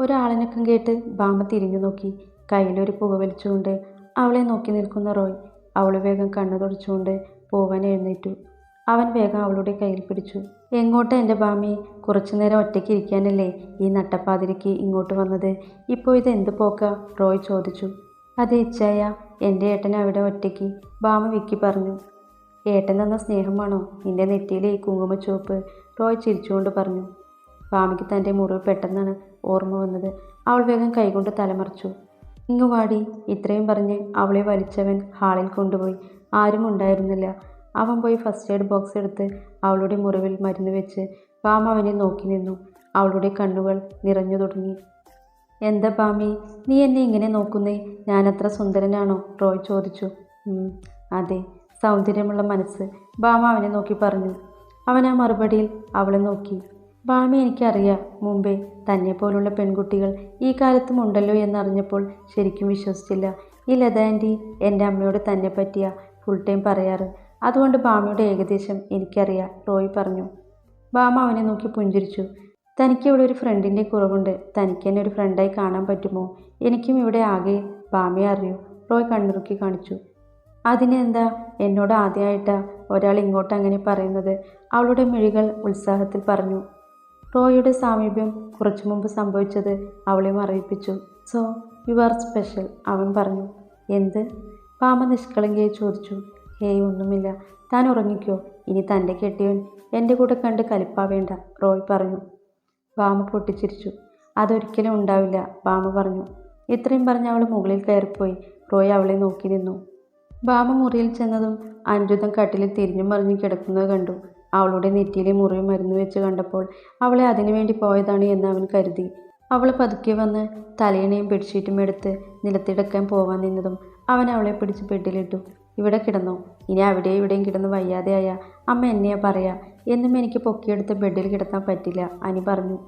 ഒരാളിനക്കം കേട്ട് ബാമ തിരിഞ്ഞു നോക്കി. കയ്യിലൊരു പുക വലിച്ചുകൊണ്ട് അവളെ നോക്കി നിൽക്കുന്ന റോയ് അവൾ വേഗം കണ്ണു തുടച്ചുകൊണ്ട് പോവാൻ എഴുന്നേറ്റു. അവൻ വേഗം അവളുടെ കയ്യിൽ പിടിച്ചു. എങ്ങോട്ട് എന്റെ ബാമി? കുറച്ചു നേരം ഒറ്റയ്ക്ക് ഇരിക്കാനല്ലേ ഈ നട്ടപ്പാതിരിക്ക് ഇങ്ങോട്ട് വന്നത്? ഇപ്പോൾ ഇത് എന്ത് പോക്ക? റോയ് ചോദിച്ചു. അത് ഇച്ചായ എന്റെ ഏട്ടൻ അവിടെ ഒറ്റയ്ക്ക് ബാമ വിക്കി പറഞ്ഞു. ഏട്ടൻ തന്ന സ്നേഹമാണോ? നിന്റെ നെറ്റിയിലെ ഈ കുങ്കുമച്ചുവപ്പ്? റോയ് ചിരിച്ചുകൊണ്ട് പറഞ്ഞു. ബാമയ്ക്ക് തന്റെ മുറിവ് പെട്ടെന്നാണ് ഓർമ്മ വന്നത്. അവൾ വേഗം കൈകൊണ്ട് തലമറിച്ചു. ഇങ്ങു വാടി ഇത്രയും പറഞ്ഞ് അവളെ വലിച്ചവൻ ഹാളിൽ കൊണ്ടുപോയി. ആരും ഉണ്ടായിരുന്നില്ല. അവൻ പോയി ഫസ്റ്റ് എയ്ഡ് ബോക്സ് എടുത്ത് അവളുടെ മുറിവിൽ മരുന്ന് വെച്ച് ബാമ അവനെ നോക്കി നിന്നു. അവളുടെ കണ്ണുകൾ നിറഞ്ഞു തുടങ്ങി. എന്താ ബാമി നീ എന്നെ ഇങ്ങനെ നോക്കുന്നേ? ഞാനത്ര സുന്ദരനാണോ? റോയ് ചോദിച്ചു. അതെ സൗന്ദര്യമുള്ള മനസ്സ് ബാമ അവനെ നോക്കി പറഞ്ഞു. അവൻ ആ മറുപടിയിൽ അവളെ നോക്കി. ബാമി എനിക്കറിയാം. മുമ്പേ തന്നെ പോലുള്ള പെൺകുട്ടികൾ ഈ കാലത്തും ഉണ്ടല്ലോ എന്നറിഞ്ഞപ്പോൾ ശരിക്കും വിശ്വസിച്ചില്ല. ഈ ലത ആന്റി എന്റെ അമ്മയോട് തന്നെ പറ്റിയ ഫുൾ ടൈം പറയാറ്. അതുകൊണ്ട് ബാമയുടെ ഏകദേശം എനിക്കറിയാം റോയ് പറഞ്ഞു. ബാമ അവനെ നോക്കി പുഞ്ചിരിച്ചു. തനിക്ക് ഇവിടെ ഒരു ഫ്രണ്ടിന്റെ കുറവുണ്ട്. തനിക്ക് എന്നെ ഒരു ഫ്രണ്ടായി കാണാൻ പറ്റുമോ? എനിക്കും ഇവിടെ ആകെ ബാമയെ അറിയൂ റോയ് കണ്ണുറുക്കി കാണിച്ചു. അതിനെന്താ എന്നോട് ആദ്യമായിട്ടാ ഒരാൾ ഇങ്ങോട്ട് അങ്ങനെ പറയുന്നത് അവളുടെ മിഴികൾ ഉത്സാഹത്തിൽ പറഞ്ഞു. റോയുടെ സാമീപ്യം കുറച്ചു മുമ്പ് സംഭവിച്ചത് അവളെ മറയിപ്പിച്ചു സോ യു ആർ സ്പെഷ്യൽ അവൻ പറഞ്ഞു. എന്ത്? പാമ നിഷ്കളങ്കയായി ചോദിച്ചു. ഹേയ് ഒന്നുമില്ല. താൻ ഉറങ്ങിക്കോ. ഇനി തന്റെ കെട്ടിയവൻ എന്റെ കൂടെ കണ്ട് കലിപ്പാവേണ്ട റോയ് പറഞ്ഞു. ബാമ പൊട്ടിച്ചിരിച്ചു. അതൊരിക്കലും ഉണ്ടാവില്ല ബാമ പറഞ്ഞു. ഇത്രയും പറഞ്ഞ് അവൾ മുകളിൽ കയറിപ്പോയി. റോയ് അവളെ നോക്കി നിന്നു. ബാമ മുറിയിൽ ചെന്നതും അനിരുദ്ധം കട്ടിലിൽ തിരിഞ്ഞു മറിഞ്ഞും കിടക്കുന്നത് കണ്ടു. അവളുടെ നെറ്റിയിലെ മുറിവ് മരുന്ന് വെച്ച് കണ്ടപ്പോൾ അവളെ അതിനുവേണ്ടി പോയതാണ് എന്ന് അവൻ കരുതി. അവൾ പതുക്കെ വന്ന് തലയണയും ബെഡ്ഷീറ്റും എടുത്ത് നിലത്തിടക്കാൻ പോവാൻ നിന്നതും അവൻ അവളെ പിടിച്ച് ബെഡിലിട്ടു. ഇവിടെ കിടന്നു. ഇനി അവിടെ ഇവിടെയും കിടന്ന് വയ്യാതെയായ അമ്മ എന്നെയാ പറയാ. എന്നും എനിക്ക് പൊക്കിയെടുത്ത് ബെഡിൽ കിടത്താൻ പറ്റില്ല അനി പറഞ്ഞു.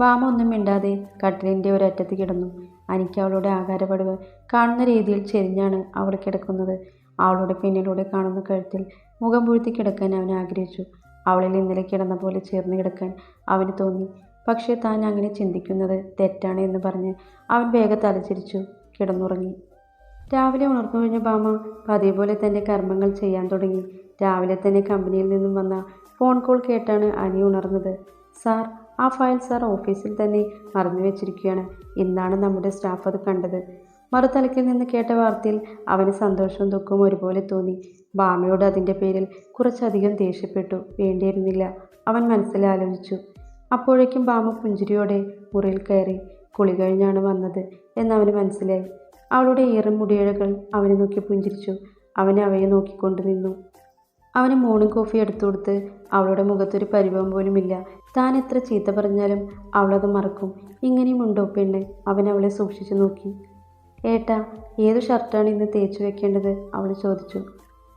ബാമ ഒന്നും മിണ്ടാതെ കട്ടിലിന്റെ ഒരറ്റത്ത് കിടന്നു. അനിക്ക് അവളുടെ ആകാരപടിവ് കാണുന്ന രീതിയിൽ ചെരിഞ്ഞാണ് അവൾ കിടക്കുന്നത്. അവളുടെ പിന്നിലൂടെ കാണുന്ന കഴുത്തിൽ മുഖം പൊഴുത്തി കിടക്കാൻ അവൻ ആഗ്രഹിച്ചു. അവളിൽ ഇന്നലെ കിടന്ന പോലെ ചേർന്ന് കിടക്കാൻ അവന് തോന്നി. പക്ഷേ താൻ അങ്ങനെ ചിന്തിക്കുന്നത് തെറ്റാണ് എന്ന് പറഞ്ഞ് അവൻ വേഗം തലച്ചിരിച്ചു കിടന്നുറങ്ങി. രാവിലെ ഉണർന്നു കഴിഞ്ഞ ബാമ പതിവ് പോലെ തന്നെ കർമ്മങ്ങൾ ചെയ്യാൻ തുടങ്ങി. രാവിലെ തന്നെ കമ്പനിയിൽ നിന്നും വന്ന ഫോൺ കോൾ കേട്ടാണ് അനി ഉണർന്നത്. സാർ ആ ഫയൽ സാർ ഓഫീസിൽ തന്നെ മറന്നു വെച്ചിരിക്കുകയാണ് ഇന്നാണ് നമ്മുടെ സ്റ്റാഫ് അത് കണ്ടത്. മറുതലക്കിൽ നിന്ന് കേട്ട വാർത്തയിൽ അവന് സന്തോഷവും ദുഃഖവും ഒരുപോലെ തോന്നി. ബാമയോട് അതിന്റെ പേരിൽ കുറച്ചധികം ദേഷ്യപ്പെട്ടു. വേണ്ടിയിരുന്നില്ല. അവൻ മനസ്സിലാലോചിച്ചു അപ്പോഴേക്കും ബാമ പുഞ്ചിരിയോടെ മുറിയിൽ കയറി കുളി കഴിഞ്ഞാണ് വന്നത് എന്നവന് മനസ്സിലായി. അവളുടെ ഈറൻ മുടിയിഴകൾ അവനെ നോക്കി പുഞ്ചിരിച്ചു. അവനെ അവയെ നോക്കിക്കൊണ്ടു നിന്നു. അവന് മോർണിംഗ് കോഫി എടുത്തു കൊടുത്ത് അവളുടെ മുഖത്തൊരു പരിഭവം പോലുമില്ല. താൻ എത്ര ചീത്ത പറഞ്ഞാലും അവളത് മറക്കും. ഇങ്ങനെയുമുണ്ടോ പെണ്ണ്? അവൻ അവളെ സൂക്ഷിച്ചു നോക്കി. ഏട്ടാ ഏത് ഷർട്ടാണ് ഇന്ന് തേച്ചു വെക്കേണ്ടത്? അവൾ ചോദിച്ചു.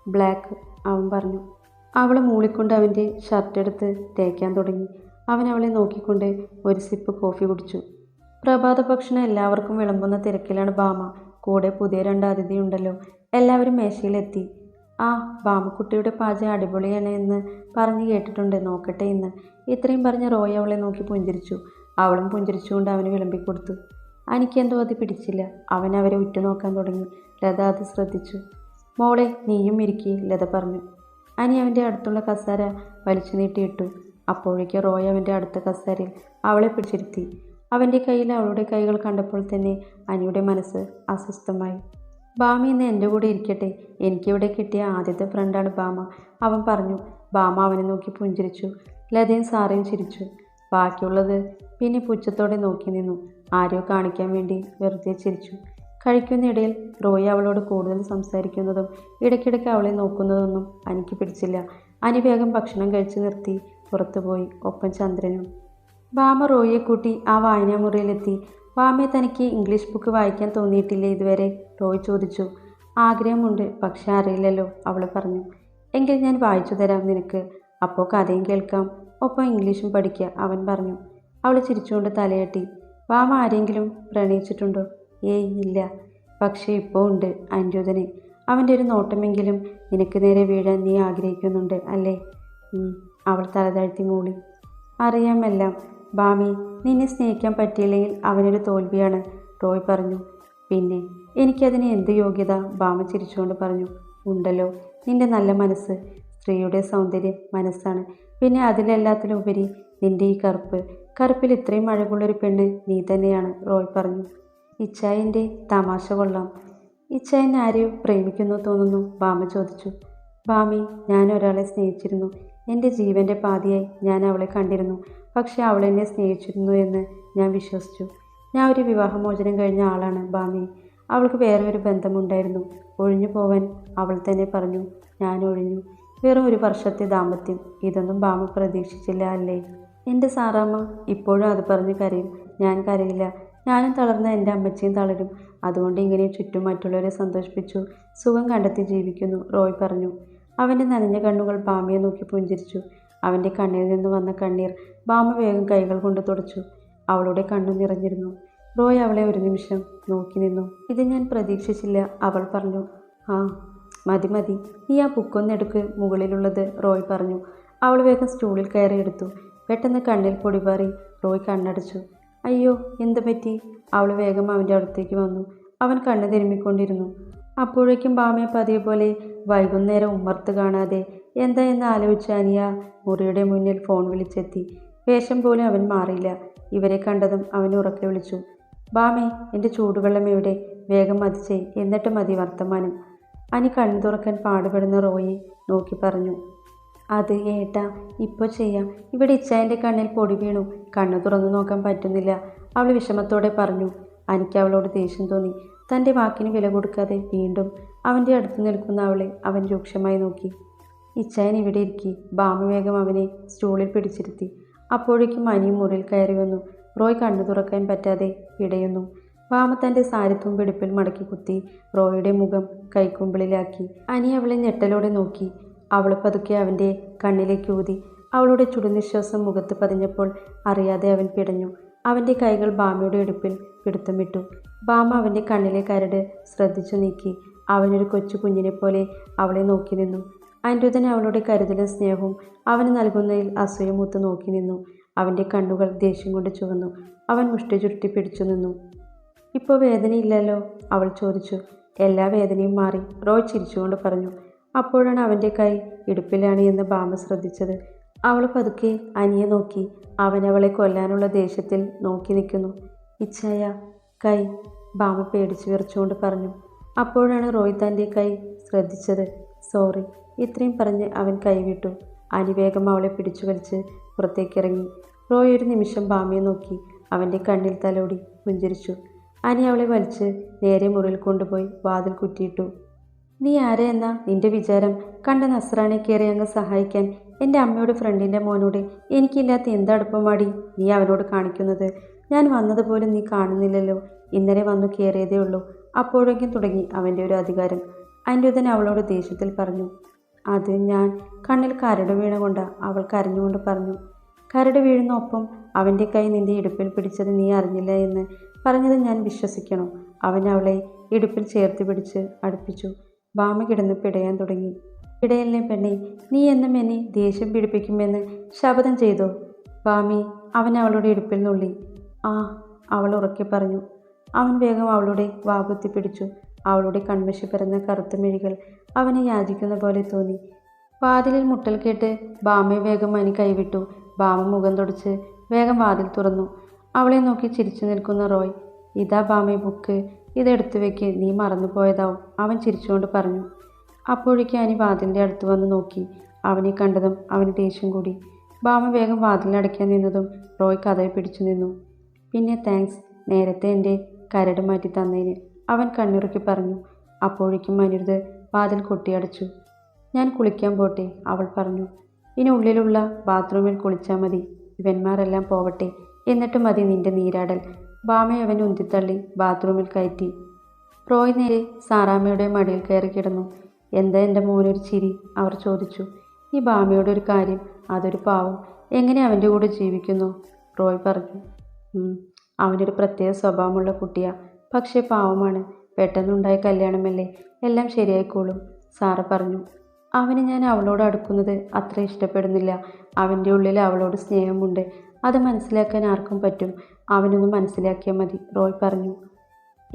ബ്ലാക്ക് അവൻ പറഞ്ഞു. അവൾ മൂളിക്കൊണ്ട് അവന്റെ ഷർട്ട് എടുത്ത് തേക്കാൻ തുടങ്ങി. അവൻ അവളെ നോക്കിക്കൊണ്ട് ഒരു സിപ്പ് കോഫി കുടിച്ചു. പ്രഭാത ഭക്ഷണം എല്ലാവർക്കും വിളമ്പുന്ന തിരക്കിലാണ് ബാമ കൂടെ പുതിയ രണ്ട് അതിഥിയുണ്ടല്ലോ എല്ലാവരും മേശയിലെത്തി. ആ ബാമക്കുട്ടിയുടെ പാചകം അടിപൊളിയാണ് എന്ന് പറഞ്ഞു കേട്ടിട്ടുണ്ട്. നോക്കട്ടെ ഇന്ന്. ഇത്രയും പറഞ്ഞ് റോയ് അവളെ നോക്കി പുഞ്ചിരിച്ചു. അവളും പുഞ്ചിരിച്ചുകൊണ്ട് അവന് വിളമ്പിക്കൊടുത്തു. എനിക്കെന്തോ അത് പിടിച്ചില്ല. അവൻ അവരെ ഉറ്റുനോക്കാൻ തുടങ്ങി. ലത അത് ശ്രദ്ധിച്ചു. മോളെ നീയും ഇരിക്കി ലത പറഞ്ഞു. അനി അവന്റെ അടുത്തുള്ള കസാര വലിച്ചു നീട്ടിയിട്ടു. അപ്പോഴേക്ക് റോയ് അവന്റെ അടുത്ത കസാരയിൽ അവളെ പിടിച്ചിരുത്തി. അവന്റെ കയ്യിൽ അവളുടെ കൈകൾ കണ്ടപ്പോൾ തന്നെ അനിയുടെ മനസ്സ് അസ്വസ്ഥമായി. ബാമ ഇന്ന് എന്റെ കൂടെ ഇരിക്കട്ടെ. എനിക്കിവിടെ കിട്ടിയ ആദ്യത്തെ ഫ്രണ്ടാണ് ബാമ അവൻ പറഞ്ഞു. ബാമ അവനെ നോക്കി പുഞ്ചിരിച്ചു. ലതയും സാറയും ചിരിച്ചു. ബാക്കിയുള്ളത്? പിന്നെ പുച്ഛത്തോടെ നോക്കി നിന്നു. ആരോ കാണിക്കാൻ വേണ്ടി വെറുതെ ചിരിച്ചു. കഴിക്കുന്നിടയിൽ റോയി അവളോട് കൂടുതൽ സംസാരിക്കുന്നതും ഇടയ്ക്കിടയ്ക്ക് അവളെ നോക്കുന്നതൊന്നും അനിക്ക് പിടിച്ചില്ല. അനി വേഗം ഭക്ഷണം കഴിച്ചു നിർത്തി പുറത്തുപോയി ഒപ്പം ചന്ദ്രനും. ബാമ റോയിയെ കൂട്ടി ആ വായനാമുറിയിലെത്തി ബാമയെ തനിക്ക് ഇംഗ്ലീഷ് ബുക്ക് വായിക്കാൻ തോന്നിയിട്ടില്ലേ ഇതുവരെ. റോയ് ചോദിച്ചു. ആഗ്രഹമുണ്ട് പക്ഷെ അറിയില്ലല്ലോ അവൾ പറഞ്ഞു. എങ്കിൽ ഞാൻ വായിച്ചു തരാം നിനക്ക്. അപ്പോൾ കഥയും കേൾക്കാം. ഒപ്പം ഇംഗ്ലീഷും പഠിക്കുക അവൻ പറഞ്ഞു. അവൾ ചിരിച്ചുകൊണ്ട് തലയാട്ടി. ബാമ ആരെങ്കിലും പ്രണയിച്ചിട്ടുണ്ടോ? ഏയ് ഇല്ല. പക്ഷേ ഇപ്പോൾ ഉണ്ട് അനിരുദ്ധനെ അവന്റെ ഒരു നോട്ടമെങ്കിലും നിനക്ക് നേരെ വീഴാൻ നീ ആഗ്രഹിക്കുന്നുണ്ട് അല്ലേ? അവൾ തലതാഴ്ത്തി മൂളി. അറിയാമെല്ലാം ബാമി നിന്നെ സ്നേഹിക്കാൻ പറ്റിയില്ലെങ്കിൽ അവനൊരു തോൽവിയാണ് റോയ് പറഞ്ഞു. പിന്നെ എനിക്കതിന് എന്ത് യോഗ്യത? ബാമ ചിരിച്ചുകൊണ്ട് പറഞ്ഞു. ഉണ്ടല്ലോ നിന്റെ നല്ല മനസ്സ്. സ്ത്രീയുടെ സൗന്ദര്യം മനസ്സാണ്. പിന്നെ അതിലെല്ലാത്തിലുപരി നിന്റെ ഈ കറുപ്പ് കറുപ്പിൽ ഇത്രയും അഴകുള്ളൊരു പെണ്ണ് നീ തന്നെയാണ് റോയ് പറഞ്ഞു. ഇച്ചായന്റെ തമാശ കൊള്ളാം. ഇച്ചായൻ ആരെയോ പ്രേമിക്കുന്നു തോന്നുന്നു ബാമ ചോദിച്ചു. ബാമി ഞാൻ ഒരാളെ സ്നേഹിച്ചിരുന്നു. എന്റെ ജീവന്റെ പാതിയായി ഞാൻ അവളെ കണ്ടിരുന്നു. പക്ഷേ അവളെന്നെ സ്നേഹിച്ചിരുന്നു എന്ന് ഞാൻ വിശ്വസിച്ചു. ഞാൻ ഒരു വിവാഹമോചനം കഴിഞ്ഞ ആളാണ് ബാമി. അവൾക്ക് വേറെ ഒരു ബന്ധമുണ്ടായിരുന്നു. ഒഴിഞ്ഞു പോവാൻ അവൾ തന്നെ പറഞ്ഞു. ഞാൻ ഒഴിഞ്ഞു. വെറും ഒരു വർഷത്തെ ദാമ്പത്യം. ഇതൊന്നും ബാമ പ്രതീക്ഷിച്ചില്ല അല്ലേ? എന്റെ സാറാമ്മ ഇപ്പോഴും അത് പറഞ്ഞ് കരയും. ഞാൻ കരയില്ല. ഞാനും തളർന്ന എന്റെ അമ്മച്ചിയും തളരും. അതുകൊണ്ട് ഇങ്ങനെ ചുറ്റും മറ്റുള്ളവരെ സന്തോഷിപ്പിച്ചു. സുഖം കണ്ടെത്തി ജീവിക്കുന്നു റോയ് പറഞ്ഞു. അവന്റെ നനഞ്ഞ കണ്ണുകൾ ബാമയെ നോക്കി പുഞ്ചിരിച്ചു. അവന്റെ കണ്ണിൽ നിന്ന് വന്ന കണ്ണീർ ബാമ വേഗം കൈകൾ കൊണ്ട് തുടച്ചു. അവളുടെ കണ്ണു നിറഞ്ഞിരുന്നു. റോയ് അവളെ ഒരു നിമിഷം നോക്കി നിന്നു. ഇത് ഞാൻ പ്രതീക്ഷിച്ചില്ല അവൾ പറഞ്ഞു. ആ മതി മതി. നീ ആ ബുക്കൊന്നെടുക്ക് മുകളിലുള്ളത് റോയ് പറഞ്ഞു. അവൾ വേഗം സ്റ്റൂളിൽ കയറി എടുത്തു. പെട്ടെന്ന് കണ്ണിൽ പൊടിപാറി റോയ് കണ്ണടച്ചു. അയ്യോ എന്ത് പറ്റി? അവൾ വേഗം അവന്റെ അടുത്തേക്ക് വന്നു. അവൻ കണ്ണ് തിരുമ്മിക്കൊണ്ടിരുന്നു. അപ്പോഴേക്കും ബാമയെ പതിയെ പോലെ വൈകുന്നേരം ഉമ്മർത്ത് കാണാതെ എന്താ എന്ന് ആലോചിച്ച അനിയ? മുറിയുടെ മുന്നിൽ ഫോൺ വിളിച്ചെത്തി. വേഷം പോലും അവൻ മാറിയില്ല. ഇവരെ കണ്ടതും അവൻ ഉറക്കെ വിളിച്ചു. ബാമേ എന്റെ ചൂടുവെള്ളം എവിടെ? വേഗം മതിച്ചേ. എന്നിട്ട് മതി വർത്തമാനം. അനി കണ്ണു തുറക്കാൻ പാടുപെടുന്ന റോയെ നോക്കി പറഞ്ഞു. അത് ഏട്ടാ ഇപ്പോൾ ചെയ്യാം. ഇവിടെ ഇച്ചായന്റെ കണ്ണിൽ പൊടി വീണു. കണ്ണു തുറന്നു നോക്കാൻ പറ്റുന്നില്ല. അവൾ വിഷമത്തോടെ പറഞ്ഞു എനിക്ക് അവളോട് ദേഷ്യം തോന്നി. തന്റെ വാക്കിന് വില കൊടുക്കാതെ വീണ്ടും അവന്റെ അടുത്ത് നിൽക്കുന്ന അവളെ അവൻ രൂക്ഷമായി നോക്കി. ഇച്ചായൻ ഇവിടെ ഇരിക്കി. ബാമ വേഗം അവനെ സ്റ്റൂളിൽ പിടിച്ചിരുത്തി. അപ്പോഴേക്കും അനിയും മുറിയിൽ കയറി വന്നു. റോയ് കണ്ണു തുറക്കാൻ പറ്റാതെ പിടയുന്നു ബാമ തന്റെ സാരിത്വം പിടിപ്പിൽ മടക്കി കുത്തി റോയുടെ മുഖം കൈക്കുമ്പിളിലാക്കി. അനി അവളെ ഞെട്ടലോടെ നോക്കി. അവൾ പതുക്കെ അവന്റെ കണ്ണിലേക്ക് ഊതി. അവളുടെ ചുടുനിശ്വാസം മുഖത്ത് പതിഞ്ഞപ്പോൾ അറിയാതെ അവൻ പിടഞ്ഞു. അവന്റെ കൈകൾ ബാമയുടെ ഇടുപ്പിൽ പിടുത്തം വിട്ടു ബാമ അവന്റെ കണ്ണിലെ കരട് ശ്രദ്ധിച്ചു നീക്കി. അവനൊരു കൊച്ചു കുഞ്ഞിനെ പോലെ അവളെ നോക്കി നിന്നു. അനിരുദ്ധൻ അവളുടെ കരുതലും സ്നേഹവും അവന് നൽകുന്നതിൽ അസൂയമൂത്ത് നോക്കി നിന്നു. അവന്റെ കണ്ണുകൾ ദേഷ്യം കൊണ്ട് ചുവന്നു. അവൻ മുഷ്ടി ചുരുട്ടി പിടിച്ചു നിന്നു. ഇപ്പോൾ വേദനയില്ലല്ലോ? അവൾ ചോദിച്ചു. എല്ലാ വേദനയും മാറി റോയ് ചിരിച്ചുകൊണ്ട് പറഞ്ഞു. അപ്പോഴാണ് അവന്റെ കൈ ഇടുപ്പിലാണ് എന്ന് ബാമ ശ്രദ്ധിച്ചത്. അവൾ പതുക്കെ അനിയെ നോക്കി. അവനവളെ കൊല്ലാനുള്ള ദേഷ്യത്തിൽ നോക്കി നിൽക്കുന്നു. ഇച്ഛായ കൈ ബാമ പേടിച്ചു വിറച്ചുകൊണ്ട് പറഞ്ഞു. അപ്പോഴാണ് റോയ് തന്റെ കൈ ശ്രദ്ധിച്ചത്. സോറി ഇത്രയും പറഞ്ഞ് അവൻ കൈവിട്ടു അനി വേഗം അവളെ പിടിച്ചു വലിച്ച് പുറത്തേക്കിറങ്ങി. റോയ് ഒരു നിമിഷം ബാമയെ നോക്കി. അവന്റെ കണ്ണിൽ തലോടി പുഞ്ചിരിച്ചു. അനി അവളെ വലിച്ച് നേരെ മുറിയിൽ കൊണ്ടുപോയി വാതിൽ കുറ്റിയിട്ടു. നീ ആരെയെന്നാ നിന്റെ വിചാരം? കണ്ട നസ്രാണെ കയറി അങ്ങ് സഹായിക്കാൻ. എന്റെ അമ്മയുടെ ഫ്രണ്ടിന്റെ മോനോട് എനിക്കില്ലാത്ത എന്തടുപ്പമാടി നീ അവനോട് കാണിക്കുന്നത്. ഞാൻ വന്നതുപോലെ നീ കാണുന്നില്ലല്ലോ. ഇന്നലെ വന്നു കയറിയതേ ഉള്ളൂ. അപ്പോഴേക്കും തുടങ്ങി അവന്റെ ഒരു അധികാരം. അനിരുദ്ധൻ അവളോട് ദേഷ്യത്തിൽ പറഞ്ഞു. അത് ഞാൻ കണ്ണിൽ കരട് വീണ കൊണ്ട് അവൾ കരഞ്ഞുകൊണ്ട് പറഞ്ഞു. കരട് വീഴുന്ന ഒപ്പം അവന്റെ കൈ നിന്റെ ഇടുപ്പിൽ പിടിച്ചത് നീ അറിഞ്ഞില്ല എന്ന് പറഞ്ഞത് ഞാൻ വിശ്വസിക്കണം. അവൻ അവളെ ഇടുപ്പിൽ ചേർത്ത് പിടിച്ച് അടുപ്പിച്ചു. ബാമ കിടന്ന് പിടയാൻ തുടങ്ങി. പിടയല്ലേ പെണ്ണെ നീ എന്നും എന്നെ ദേഷ്യം പിടിപ്പിക്കുമെന്ന് ശപഥം ചെയ്തോ? ബാമി അവൻ അവളുടെ ഇടുപ്പിൽ നുള്ളി. ആ അവൾ ഉറക്കി പറഞ്ഞു. അവൻ വേഗം അവളുടെ വാപുത്തി പിടിച്ചു. അവളുടെ കൺമശി പിറന്ന കറുത്ത മിഴികൾ അവനെ യാചിക്കുന്ന പോലെ തോന്നി. വാതിലിൽ മുട്ടൽ കേട്ട് ബാമയെ വേഗം അനി കൈവിട്ടു. ബാമ മുഖം തുടച്ച് വേഗം വാതിൽ തുറന്നു. അവളെ നോക്കി ചിരിച്ചു നിൽക്കുന്ന റോയ് ഇതാ ബാമെ ബുക്ക്. ഇതെടുത്തു വെക്ക് നീ മറന്നു പോയതാവും. അവൻ ചിരിച്ചുകൊണ്ട് പറഞ്ഞു. അപ്പോഴേക്കും അനി വാതിലിന്റെ അടുത്ത് വന്ന് നോക്കി. അവനെ കണ്ടതും അവന് ദേഷ്യം കൂടി. ബാമ വേഗം വാതിലടയ്ക്കാൻ നിന്നതും റോയ് കഥയെ പിടിച്ചു നിന്നു. പിന്നെ താങ്ക്സ് നേരത്തെ എന്റെ കരട് മാറ്റി തന്നതിന് അവൻ കണ്ണുറുക്കി പറഞ്ഞു. അപ്പോഴേക്കും അനിരുത് വാതിൽ കൊട്ടിയടച്ചു. ഞാൻ കുളിക്കാൻ പോട്ടെ അവൾ പറഞ്ഞു. ഇനി ഉള്ളിലുള്ള ബാത്റൂമിൽ കുളിച്ചാൽ മതി. ഇവന്മാരെല്ലാം പോവട്ടെ. എന്നിട്ട് മതി നിന്റെ നീരാടൽ. ബാമയെ അവൻ ഉന്തിത്തള്ളി ബാത്റൂമിൽ കയറ്റി. റോയ് നേരെ സാറാമ്മയുടെ മടിയിൽ കയറി കിടന്നു. എന്താ എന്റെ മോനൊരു ചിരി? അവർ ചോദിച്ചു. ഈ ബാമയുടെ ഒരു കാര്യം അതൊരു പാവം. എങ്ങനെ അവന്റെ കൂടെ ജീവിക്കുന്നു? റോയ് പറഞ്ഞു. അവനൊരു പ്രത്യേക സ്വഭാവമുള്ള കുട്ടിയാ. പക്ഷേ പാവമാണ്. പെട്ടെന്നുണ്ടായ കല്യാണമല്ലേ? എല്ലാം ശരിയായിക്കോളും. സാറ് പറഞ്ഞു. അവന് ഞാൻ അവളോട് അടുക്കുന്നത് അത്ര ഇഷ്ടപ്പെടുന്നില്ല. അവന്റെ ഉള്ളിൽ അവളോട് സ്നേഹമുണ്ട്. അത് മനസ്സിലാക്കാൻ ആർക്കും പറ്റും. അവനൊന്ന് മനസ്സിലാക്കിയാൽ മതി റോയ് പറഞ്ഞു.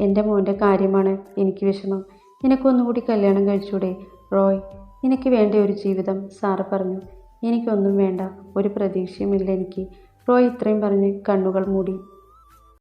എന്റെ മോന്റെ കാര്യമാണ് എനിക്ക് വിഷമം. നിനക്കൊന്നുകൂടി കല്യാണം കഴിച്ചൂടെ റോയ്? നിനക്ക് വേണ്ട ഒരു ജീവിതം സാറ് പറഞ്ഞു. എനിക്കൊന്നും വേണ്ട ഒരു പ്രതീക്ഷയുമില്ല എനിക്ക് റോയ് ഇത്രയും പറഞ്ഞ് കണ്ണുകൾ മൂടി.